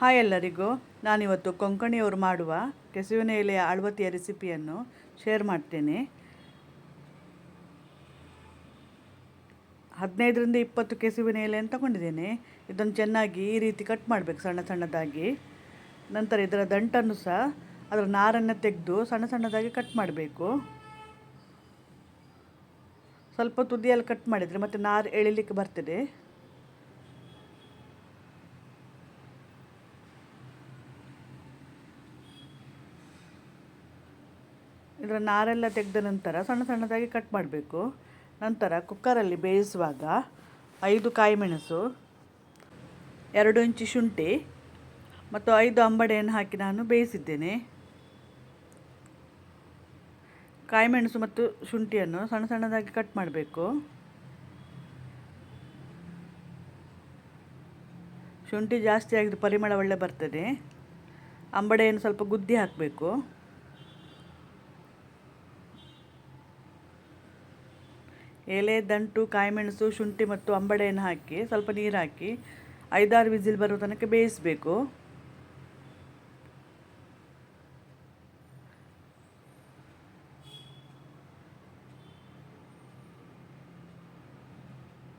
Hi ಎಲ್ಲರಿಗೂ. ನಾನಿವತ್ತು ಕೊಂಕಣಿಯವರು ಮಾಡುವ ಕೆಸುವಿನ ಎಲೆಯ ಅಳವತಿಯ ರೆಸಿಪಿಯನ್ನು ಶೇರ್ ಮಾಡ್ತೇನೆ. ಹದಿನೈದರಿಂದ ಇಪ್ಪತ್ತು ಕೆಸುವಿನ ಎಲೆಯನ್ನು ತಗೊಂಡಿದ್ದೇನೆ. ಇದನ್ನು ಚೆನ್ನಾಗಿ ಈ ರೀತಿ ಕಟ್ ಮಾಡಬೇಕು ಸಣ್ಣ ಸಣ್ಣದಾಗಿ. ನಂತರ ಇದರ ದಂಟನ್ನು ಸಹ ಅದರ ನಾರನ್ನು ತೆಗೆದು ಸಣ್ಣ ಸಣ್ಣದಾಗಿ ಕಟ್ ಮಾಡಬೇಕು. ಸ್ವಲ್ಪ ತುದಿಯಲ್ಲಿ ಕಟ್ ಮಾಡಿದರೆ ಮತ್ತು ನಾರು ಎಳಿಲಿಕ್ಕೆ ಬರ್ತದೆ. ಇದರ ನಾರೆಲ್ಲ ತೆಗೆದ ನಂತರ ಸಣ್ಣ ಸಣ್ಣದಾಗಿ ಕಟ್ ಮಾಡಬೇಕು. ನಂತರ ಕುಕ್ಕರಲ್ಲಿ ಬೇಯಿಸುವಾಗ ಐದು ಕಾಯಿಮೆಣಸು ಎರಡು ಇಂಚು ಶುಂಠಿ ಮತ್ತು ಐದು ಅಂಬಡೆಯನ್ನು ಹಾಕಿ ನಾನು ಬೇಯಿಸಿದ್ದೇನೆ. ಕಾಯಿಮೆಣಸು ಮತ್ತು ಶುಂಠಿಯನ್ನು ಸಣ್ಣ ಸಣ್ಣದಾಗಿ ಕಟ್ ಮಾಡಬೇಕು. ಶುಂಠಿ ಜಾಸ್ತಿ ಆಗಿದ್ದು ಪರಿಮಳ ಒಳ್ಳೆ ಬರ್ತದೆ. ಅಂಬಡೆಯನ್ನು ಸ್ವಲ್ಪ ಗುದ್ದಿ ಹಾಕಬೇಕು. ಎಲೆ, ದಂಟು, ಕಾಯಿಮೆಣಸು, ಶುಂಠಿ ಮತ್ತು ಅಂಬಡೆಯನ್ನು ಹಾಕಿ, ಸ್ವಲ್ಪ ನೀರು ಹಾಕಿ ಐದಾರು ವಿಸಿಲ್ ಬರೋ ತನಕ ಬೇಯಿಸಬೇಕು.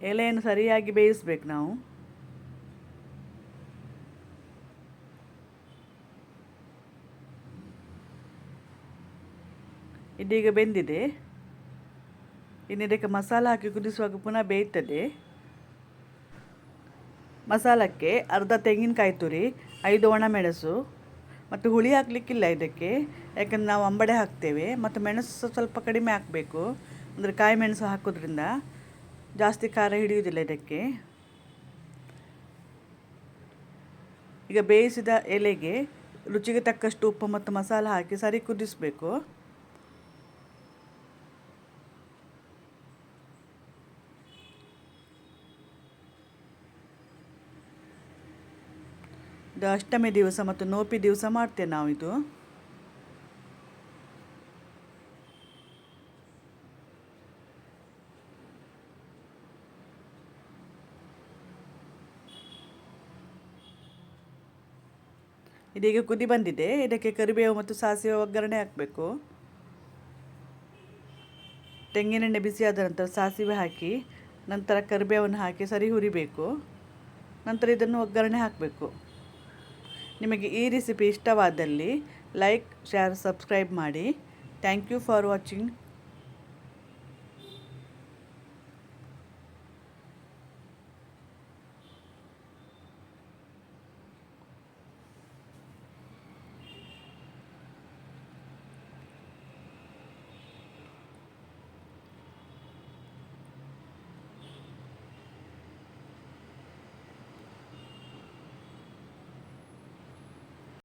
ಎಲೆಯನ್ನು ಸರಿಯಾಗಿ ಬೇಯಿಸ್ಬೇಕು ನಾವು. ಇದೀಗ ಬೆಂದಿದೆ. ಇನ್ನು ಇದಕ್ಕೆ ಮಸಾಲ ಹಾಕಿ ಕುದಿಸುವಾಗ ಪುನಃ ಬೇಯ್ತದೆ. ಮಸಾಲಕ್ಕೆ ಅರ್ಧ ತೆಂಗಿನಕಾಯಿ ತುರಿ, ಐದು ಒಣಮೆಣಸು ಮತ್ತು ಹುಳಿ ಹಾಕಲಿಕ್ಕಿಲ್ಲ ಇದಕ್ಕೆ. ಯಾಕಂದ್ರೆ ನಾವು ಅಂಬಡೆ ಹಾಕ್ತೇವೆ ಮತ್ತು ಮೆಣಸು ಸ್ವಲ್ಪ ಕಡಿಮೆ ಹಾಕಬೇಕು. ಅಂದರೆ ಕಾಯಿ ಮೆಣಸು ಹಾಕೋದ್ರಿಂದ ಜಾಸ್ತಿ ಖಾರ ಹಿಡಿಯುವುದಿಲ್ಲ ಇದಕ್ಕೆ. ಈಗ ಬೇಯಿಸಿದ ಎಲೆಗೆ ರುಚಿಗೆ ತಕ್ಕಷ್ಟು ಉಪ್ಪು ಮತ್ತು ಮಸಾಲ ಹಾಕಿ ಸರಿ ಕುದಿಸಬೇಕು. ಅಷ್ಟಮಿ ದಿವಸ ಮತ್ತು ನೋಪಿ ದಿವಸ ಮಾಡ್ತೇವೆ ನಾವು ಇದು ಇದೀಗ ಕುದಿ ಬಂದಿದೆ. ಇದಕ್ಕೆ ಕರಿಬೇವು ಮತ್ತು ಸಾಸಿವೆ ಒಗ್ಗರಣೆ ಹಾಕಬೇಕು. ತೆಂಗಿನೆಣ್ಣೆ ಬಿಸಿಯಾದ ನಂತರ ಸಾಸಿವೆ ಹಾಕಿ, ನಂತರ ಕರಿಬೇವನ್ನು ಹಾಕಿ ಸರಿ ಹುರಿಬೇಕು. ನಂತರ ಇದನ್ನು ಒಗ್ಗರಣೆ ಹಾಕಬೇಕು. ನಿಮಗೆ ಈ ರೆಸಿಪಿ ಇಷ್ಟವಾದಲ್ಲಿ ಲೈಕ್ ಶೇರ್ ಸಬ್ಸ್ಕ್ರೈಬ್ ಮಾಡಿ. Thank you for watching